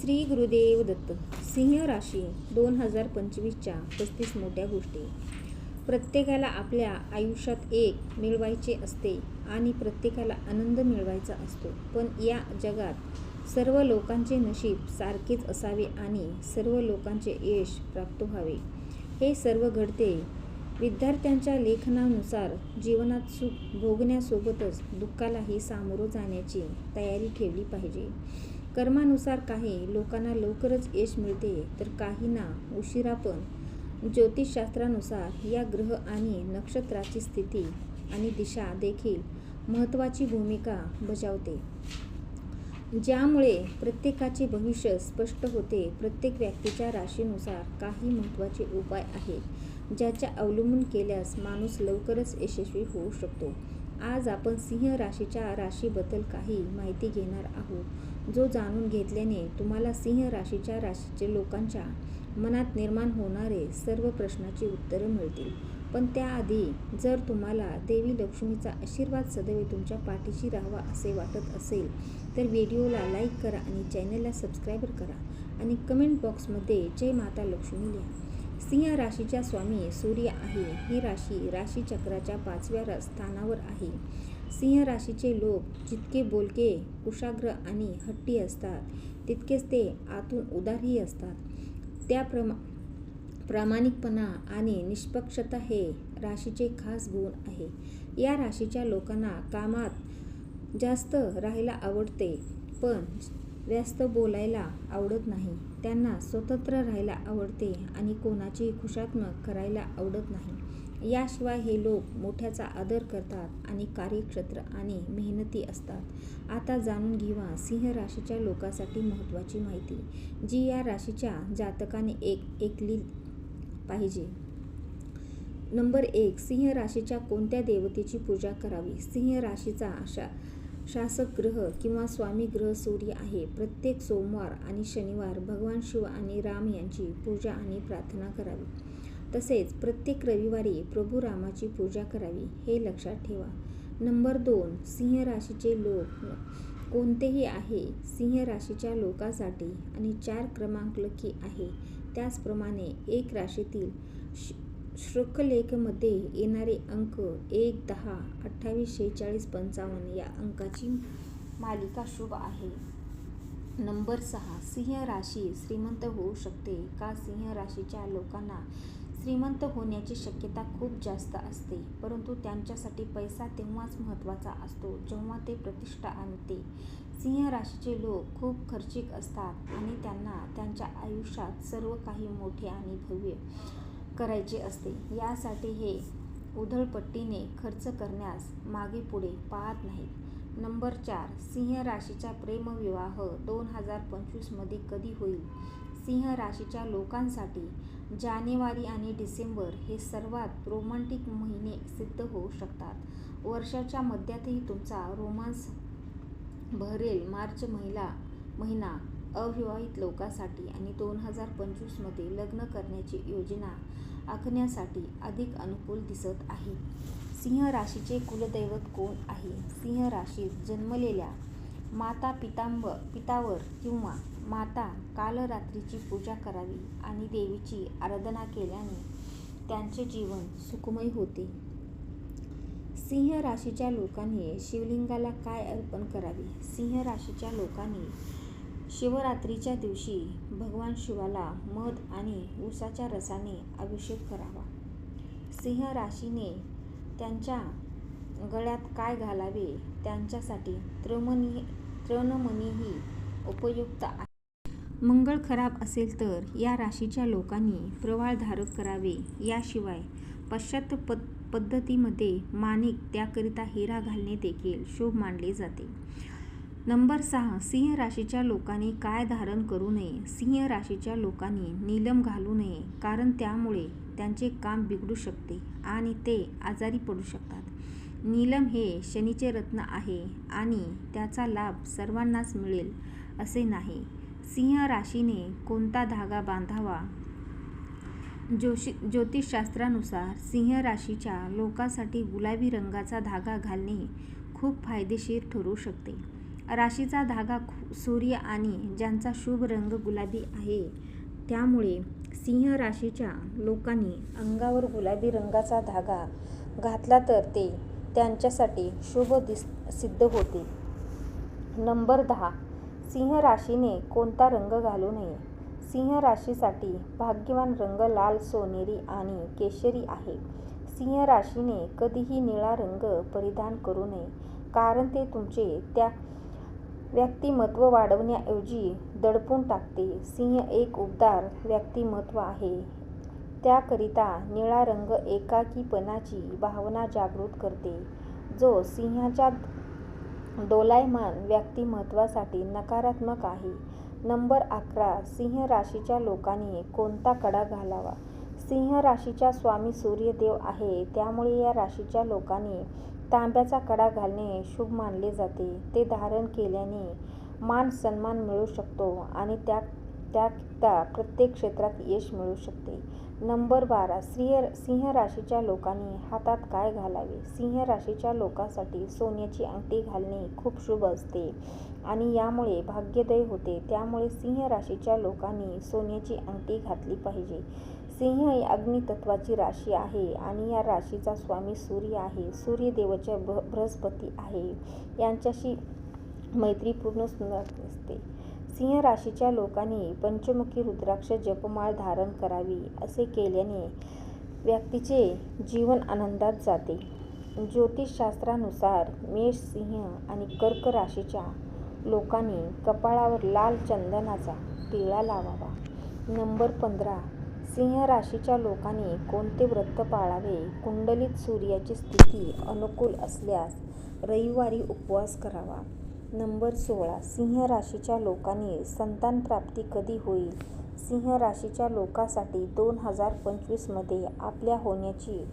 श्री गुरुदेव दत्त सिंह राशी दोन हजार पंचवीसच्या पस्तीस मोठ्या गोष्टी. प्रत्येकाला आपल्या आयुष्यात एक मिळवायचे असते आणि प्रत्येकाला आनंद मिळवायचा असतो. पण या जगात सर्व लोकांचे नशीब सारखेच असावे आणि सर्व लोकांचे यश प्राप्त व्हावे. हे सर्व घडते विद्यार्थ्यांच्या लेखनानुसार जीवनात सुख भोगण्यासोबतच दुःखालाही सामोरं जाण्याची तयारी ठेवली पाहिजे. कर्मानुसार काही लोकांना लवकरच यश मिळते तर काहींना उशिरा पण. ज्योतिषशास्त्रानुसार या ग्रह आणि नक्षत्राची स्थिती आणि दिशा देखील महत्त्वाची भूमिका बजावते. ज्यामुळे प्रत्येकाचे भविष्य स्पष्ट होते प्रत्येक व्यक्तीच्या राशीनुसार काही महत्त्वाचे उपाय आहेत ज्याच्या अवलंबून केल्यास माणूस लवकरच यशस्वी होऊ शकतो. आज आपण सिंह राशीच्या राशीबद्दल काही माहिती घेणार आहोत. जो जाणून घेतल्याने तुम्हाला सिंह राशीच्या राशीचे लोकांच्या मनात निर्माण होणारे सर्व प्रश्नाची उत्तरं मिळतील. पण त्याआधी जर तुम्हाला देवी लक्ष्मीचा आशीर्वाद सदैव तुमच्या पाठीशी राहावा असे वाटत असेल तर व्हिडिओला लाईक करा आणि चॅनलला सबस्क्राईबर करा आणि कमेंट बॉक्समध्ये जय माता लक्ष्मी लिहा. सिंह राशीच्या स्वामी सूर्य आहे. ही राशी राशीचक्राच्या पाचव्या स्थानावर आहे. सिंह राशीचे लोक जितके बोलके कुशाग्र आणि हट्टी असतात तितकेच ते आतून उदारही असतात. त्या प्रमा प्रामाणिकपणा आणि निष्पक्षता हे राशीचे खास गुण आहे. या राशीच्या लोकांना कामात जास्त राहायला आवडते पण व्यस्त बोलायला आवडत नाही. त्यांना स्वतंत्र राहायला आवडते आणि कोणाची खुशात्मक करायला आवडत नाही. याशिवाय हे लोक मोठ्याचा आदर करतात आणि कार्यक्षेत्र आणि मेहनती असतात. आता जाणून घेवा सिंह राशीच्या लोकांसाठी महत्त्वाची माहिती जी या राशीच्या जातकाने एक ऐकली पाहिजे. नंबर एक सिंह राशीच्या कोणत्या देवतेची पूजा करावी? सिंह राशीचा अशा शासक ग्रह किंवा स्वामी ग्रह सूर्य आहे. प्रत्येक सोमवार आणि शनिवार भगवान शिव आणि राम यांची पूजा आणि प्रार्थना करावी. तसेच प्रत्येक रविवारी प्रभू रामाची पूजा करावी हे लक्षात ठेवा. नंबर दोन सिंह राशीचे लोक कोणतेही आहे सिंह राशीच्या लोकासाठी आणि चार क्रमांक लकी आहे. त्याचप्रमाणे एक राशीतील श्रुकलेखमध्ये येणारे अंक एक दहा अठ्ठावीस शेहेचाळीस पंचावन्न या अंकाची मालिका शुभ आहे. नंबर सहा सिंह राशी श्रीमंत होऊ शकते का? सिंह राशीच्या लोकांना श्रीमंत होण्याची शक्यता खूप जास्त असते परंतु त्यांच्यासाठी पैसा तेव्हाच महत्त्वाचा असतो जेव्हा ते प्रतिष्ठा आणते. सिंह राशीचे लोक खूप खर्चिक असतात आणि त्यांना त्यांच्या आयुष्यात सर्व काही मोठे आणि भव्य करायचे असते. यासाठी हे उधळपट्टीने खर्च करण्यास मागे पुढे पाहत नाहीत. नंबर चार सिंह राशीचा प्रेमविवाह दोन हजार पंचवीसमध्ये कधी होईल? सिंह राशीच्या लोकांसाठी जानेवारी आणि डिसेंबर हे सर्वात रोमांटिक महिने सिद्ध होऊ शकतात. वर्षाच्या मध्यातही तुमचा रोमांस भरेल मार्च महिला महिना अविवाहित लोकांसाठी आणि दोन हजार पंचवीसमध्ये लग्न करण्याची योजना आखण्यासाठी अधिक अनुकूल दिसत आहे. सिंह राशीचे कुलदैवत कोण आहे? सिंह राशीत जन्मलेल्या माता पितांब पितावर किंवा माता कालरात्रीची पूजा करावी आणि देवीची आराधना केल्याने त्यांचे जीवन सुखमय होते. सिंह राशीच्या लोकांनी शिवलिंगाला काय अर्पण करावे? सिंह राशीच्या लोकांनी शिवरात्रीच्या दिवशी भगवान शिवाला मध आणि उसाच्या रसाने अभिषेक करावा. सिंह राशीने त्यांच्या गळ्यात काय घालावे त्यांच्यासाठी त्रमणी त्रणमणीही उपयुक्त आहे. मंगळ खराब असेल तर या राशीच्या लोकांनी प्रवाळ धारक करावे. याशिवाय पाश्चात्य पद पद्धतीमध्ये माणिक त्याकरिता हिरा घालणे देखील शुभ मानले जाते. नंबर सहा सिंह राशीच्या लोकांनी काय धारण करू नये? सिंह राशीच्या लोकांनी नीलम घालू नये कारण त्यामुळे त्यांचे काम बिघडू शकते आणि ते आजारी पडू शकतात. नीलम हे शनीचे रत्न आहे आणि त्याचा लाभ सर्वांनाच मिळेल असे नाही. सिंह राशीने कोणता धागा बांधावा? जोशी ज्योतिषशास्त्रानुसार सिंह राशीच्या लोकांसाठी गुलाबी रंगाचा धागा घालणे खूप फायदेशीर ठरू शकते. राशीचा धागा सूर्य आणि ज्यांचा शुभ रंग गुलाबी आहे त्यामुळे सिंह राशीच्या लोकांनी अंगावर गुलाबी रंगाचा धागा घातला तर ते त्यांच्यासाठी शुभ दिस सिद्ध होते नंबर दहा. सिंह राशीने कोणता रंग घालू नये? सिंह राशीसाठी भाग्यवान रंग लाल सोनेरी आणि केशरी आहे. सिंह राशीने कधीही निळा रंग परिधान करू नये कारण ते तुमचे त्या व्यक्तिमत्व वाढवण्याऐवजी दडपून टाकते. सिंह एक उबदार व्यक्तिमत्व आहे. त्याकरिता निळा रंग एकाकीपणाची भावना जागृत करते. जो सिंहाच्या दोलायमान व्यक्तिमत्वासाठी नकारात्मक आहे. नंबर अकरा. सिंह राशीच्या लोकांनी कोणता कडा घालावा? सिंह राशीचा स्वामी सूर्यदेव आहे. त्यामुळे या राशीच्या लोकांनी तांब्याचा कडा घालणे शुभ मानले जाते. ते धारण केल्याने मान सन्मान मिळू शकतो आणि त्या त्याकरिता प्रत्येक क्षेत्रात यश मिळू शकते. नंबर बारा. श्रीय सिंह राशीच्या लोकांनी हातात काय घालावे? सिंह राशीच्या लोकांसाठी सोन्याची अंगठी घालणे खूप शुभ असते आणि यामुळे भाग्योदय होते. त्यामुळे सिंह राशीच्या लोकांनी सोन्याची अंगठी घातली पाहिजे. सिंह ही अग्नितत्वाची राशी आहे आणि या राशीचा स्वामी सूर्य आहे. सूर्यदेवाचे बृहस्पती आहे. यांच्याशी मैत्रीपूर्ण सुंदर असते. सिंह राशीच्या लोकांनी पंचमुखी रुद्राक्ष जपमाळ धारण करावी असे केल्याने व्यक्तीचे जीवन आनंदात जाते. ज्योतिषशास्त्रानुसार मेष सिंह आणि कर्क राशीच्या लोकांनी कपाळावर लाल चंदनाचा टिळा लावावा. नंबर पंधरा सिंह राशीच्या लोकांनी कोणते व्रत पाळावे? कुंडलीत सूर्याची स्थिती अनुकूल असल्यास रविवारी उपवास करावा. नंबर सोळा. सिंह राशीच्या लोकांनी संतान प्राप्ती कधी होईल? सिंह राशीच्या लोकांसाठी दोन हजार पंचवीसमध्ये आपल्या होण्याची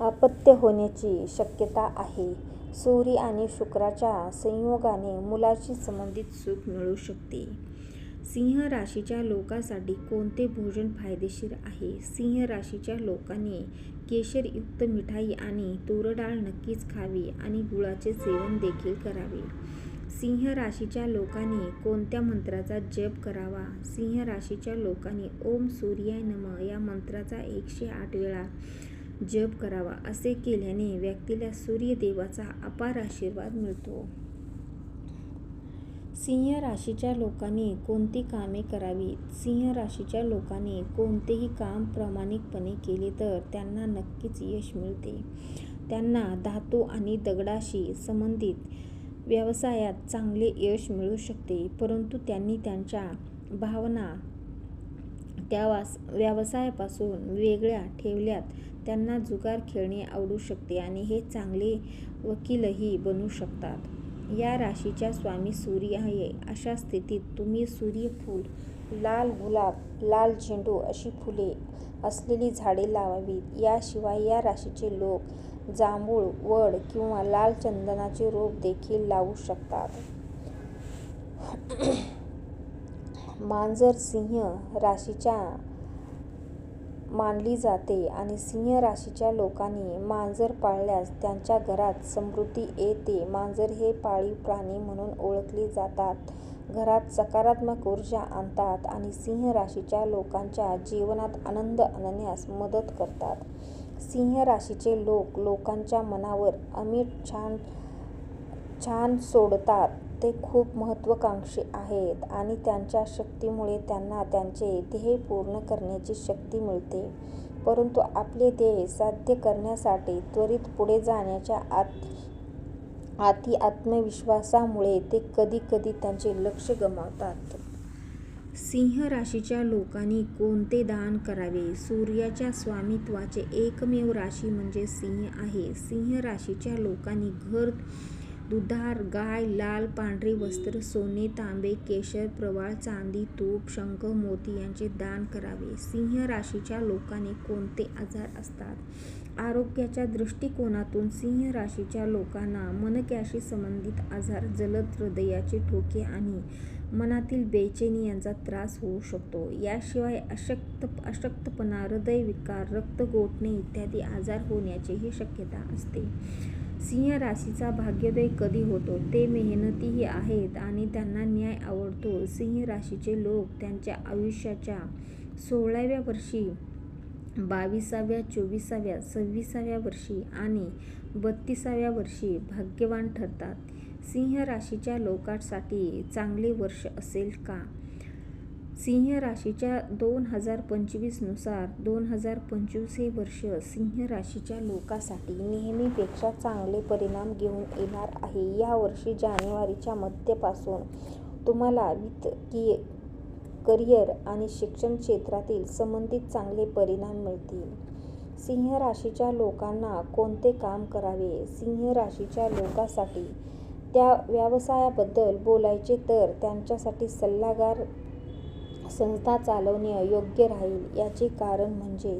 अपत्य होण्याची शक्यता आहे. सूर्य आणि शुक्राच्या संयोगाने मुलाशी संबंधित सुख मिळू शकते. सिंह राशीच्या लोकांसाठी कोणते भोजन फायदेशीर आहे? सिंह राशीच्या लोकांनी केशरयुक्त मिठाई आणि तूरडाळ नक्कीच खावी आणि गुळाचे सेवन देखील करावे. सिंह राशीच्या लोकांनी कोणत्या मंत्राचा जप करावा? सिंह राशीच्या लोकांनी ओम सूर्याय नम या मंत्राचा एकशे आठ वेळा जप करावा असे केल्याने व्यक्तीला सूर्यदेवाचा अपार आशीर्वाद मिळतो. सिंह राशीच्या लोकांनी कोणती कामे करावीत? सिंह राशीच्या लोकांनी कोणतेही काम प्रामाणिकपणे केले तर त्यांना नक्कीच यश मिळते. त्यांना धातू आणि दगडाशी संबंधित व्यवसायात चांगले यश मिळू शकते परंतु त्यांनी त्यांच्या भावना त्या व्यवसायापासून वेगळ्या ठेवल्यात त्यांना जुगार खेळणे आवडू शकते आणि हे चांगले वकीलही बनू शकतात. या राशीच्या स्वामी सूर्य आहे. अशा स्थितीत तुम्ही सूर्यफूल लाल गुलाब लाल झेंडू अशी फुले असलेली झाडे लावावीत. याशिवाय या राशीचे लोक जांभूळ वड किंवा लाल चंदनाचे रोप देखील लावू शकतात. मांजर सिंह राशीच्या मानली जाते आणि सिंह राशीच्या लोकांनी मांजर पाळल्यास त्यांच्या घरात समृद्धी येते. मांजर हे पाळीव प्राणी म्हणून ओळखले जातात. घरात सकारात्मक ऊर्जा आणतात आणि सिंह राशीच्या लोकांच्या जीवनात आनंद आणण्यास मदत करतात. सिंह राशीचे लोक लोकांच्या मनावर अमिट छान छान सोडतात. ते खूप महत्त्वाकांक्षी आहेत आणि त्यांच्या शक्तीमुळे त्यांना त्यांचे ध्येय पूर्ण करण्याची शक्ती मिळते. परंतु आपले ध्येय साध्य करण्यासाठी त्वरित पुढे जाण्याच्या आत अति आत्मविश्वासामुळे ते कधी कधी त्यांचे लक्ष गमावतात. सिंह राशीच्या लोकांनी कोणते दान करावे? सूर्याच्या स्वामित्वाचे एकमेव राशी म्हणजे सिंह आहे. सिंह राशीच्या लोकांनी घर दुधार गाय लाल पांढरे वस्त्र सोने तांबे केशर प्रवाळ चांदी तूप शंख मोती यांचे दान करावे. सिंह राशीच्या लोकांनी कोणते आजार असतात? आरोग्याच्या दृष्टिकोनातून सिंह राशीच्या लोकांना मनक्याशी संबंधित आजार जलद हृदयाचे ठोके आणि मनातील बेचैनी यांचा त्रास होऊ शकतो. याशिवाय अशक्त अशक्तपणा हृदयविकार रक्त गोठणे इत्यादी आजार होण्याचीही शक्यता असते. सिंह राशीचा भाग्योदय कधी होतो? ते मेहनतीही आहेत आणि त्यांना न्याय आवडतो. सिंह राशीचे लोक त्यांच्या आयुष्याच्या सोळाव्या वर्षी बावीसाव्या चोवीसाव्या सव्वीसाव्या वर्षी आणि बत्तीसाव्या वर्षी भाग्यवान ठरतात. सिंह राशीच्या लोकांसाठी चांगले वर्ष असेल का? सिंह राशीच्या दोन हजार पंचवीसनुसार दोन हजार पंचवीस हे वर्ष सिंह राशीच्या लोकांसाठी नेहमीपेक्षा चांगले परिणाम घेऊन येणार आहे. या वर्षी जानेवारीच्या मध्यापासून तुम्हाला वित्तकीय करिअर आणि शिक्षण क्षेत्रातील संबंधित चांगले परिणाम मिळतील. सिंह राशीच्या लोकांना कोणते काम करावे? सिंह राशीच्या लोकांसाठी त्या व्यवसायाबद्दल बोलायचे तर त्यांच्यासाठी सल्लागार संस्था चालवणे योग्य राहील याचे कारण म्हणजे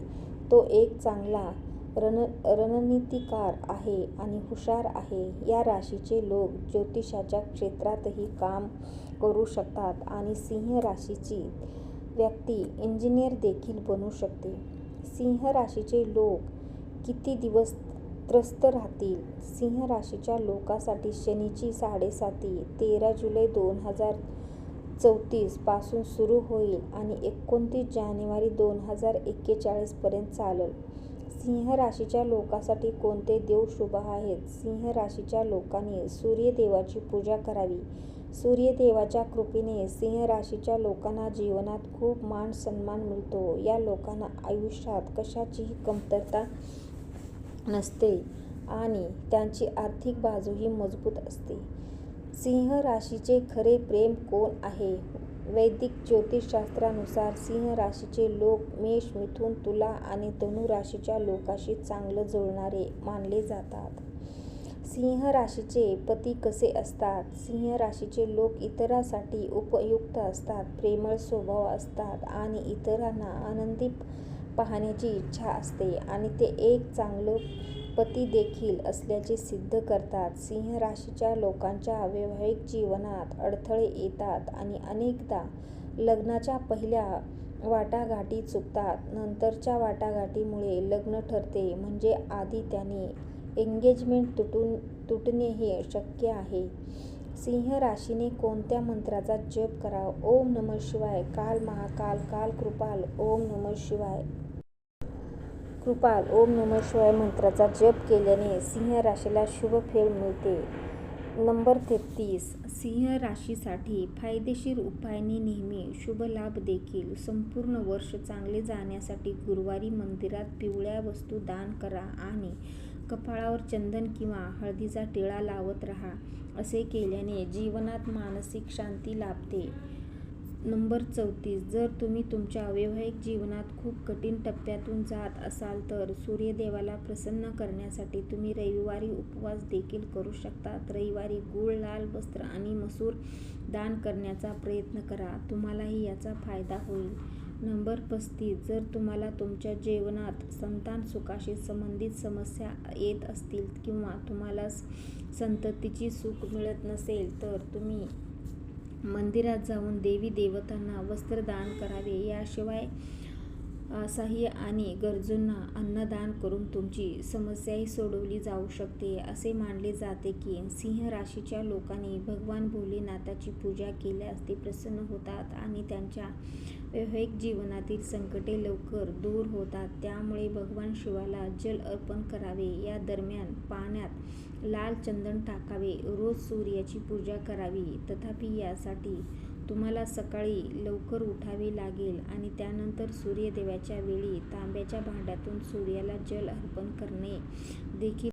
तो एक चांगला रण रणनीतिकार आहे आणि हुशार आहे. या राशीचे लोक ज्योतिषाच्या क्षेत्रातही काम करू शकतात आणि सिंह राशीची व्यक्ती इंजिनियर देखील बनू शकते. सिंह राशीचे लोक किती दिवस त्रस्त राहतील? सिंह राशीच्या लोकांसाठी शनीची साडेसाती तेरा जुलै दोन हजार चौतीसपासून सुरू होईल आणि एकोणतीस जानेवारी दोन हजार एक्केचाळीस पर्यंत चालेल. सिंह राशीच्या लोकांसाठी कोणते देव शुभ आहेत? सिंह राशीच्या लोकांनी सूर्यदेवाची पूजा करावी. सूर्यदेवाच्या कृपेने सिंह राशीच्या लोकांना जीवनात खूप मान सन्मान मिळतो. या लोकांना आयुष्यात कशाचीही कमतरता नसते आणि त्यांची आर्थिक बाजूही मजबूत असते. सिंह राशीचे खरे प्रेम कोण आहे? वैदिक ज्योतिषशास्त्रानुसार सिंह राशीचे लोक मेष मिथुन तुला आणि धनु राशीच्या लोकाशी चांगलं जुळणारे मानले जातात. सिंह राशीचे पती कसे असतात? सिंह राशीचे लोक इतरांसाठी उपयुक्त असतात प्रेमळ स्वभाव असतात आणि इतरांना आनंदी पाहण्याची इच्छा असते आणि ते एक चांगलं पती देखील असल्याचे सिद्ध करतात. सिंह राशीच्या लोकांच्या वैवाहिक जीवनात अडथळे येतात आणि अनेकदा लग्नाच्या पहिल्या वाटाघाटी चुकतात. नंतरच्या वाटाघाटीमुळे लग्न ठरते. म्हणजे आधी त्याने एंगेजमेंट तुटून तुटणेही शक्य आहे. सिंह राशीने कोणत्या मंत्राचा जप करावा? ओम नमः शिवाय. काल महाकाल काल कृपाल. ओम नमः शिवाय. कृपाल ओम नमः शिवाय मंत्राचा जप केल्याने सिंह राशीला शुभ फळ मिळते. नंबर तेहतीस. सिंह राशीसाठी फायदेशीर उपायांनी नेहमी शुभ लाभ देखील. संपूर्ण वर्ष चांगले जाण्यासाठी गुरुवारी मंदिरात पिवळ्या वस्तू दान करा आणि कपाळावर चंदन किंवा हळदीचा टिळा लावत राहा. असे केल्याने जीवनात मानसिक शांती लाभते. नंबर चौतीस. जर तुम्ही तुमच्या वैवाहिक जीवनात खूप कठीण टप्प्यातून जात असाल तर सूर्यदेवाला प्रसन्न करण्यासाठी तुम्ही रविवारी उपवास देखील करू शकतात रविवारी गूळ लाल वस्त्र आणि मसूर दान करण्याचा प्रयत्न करा. तुम्हालाही याचा फायदा होईल. नंबर पस्तीस. जर तुम्हाला तुमच्या जीवनात संतान सुखाशी संबंधित समस्या येत असतील किंवा तुम्हाला संततीची सुख मिळत नसेल तर तुम्ही मंदिरात जाऊन देवी देवतांना वस्त्र दान करावे. याशिवाय असहाय्य आणि गरजूंना अन्नदान करून तुमची समस्याही सोडवली जाऊ शकते. असे मानले जाते की सिंह राशीच्या लोकांनी भगवान भोलेनाथाची पूजा केल्यास ते प्रसन्न होतात आणि त्यांच्या वैवाहिक जीवनातील संकटे लवकर दूर होतात. त्यामुळे भगवान शिवाला जल अर्पण करावे. या दरम्यान पाण्यात लाल चंदन टाकावे. रोज सूर्याची पूजा करावी. तथापि यासाठी तुम्हाला सकाळी लवकर उठावे लागेल आणि त्यानंतर सूर्योदयाच्या वेळी तांब्याच्या भांड्यातून सूर्याला जल अर्पण करणे देखील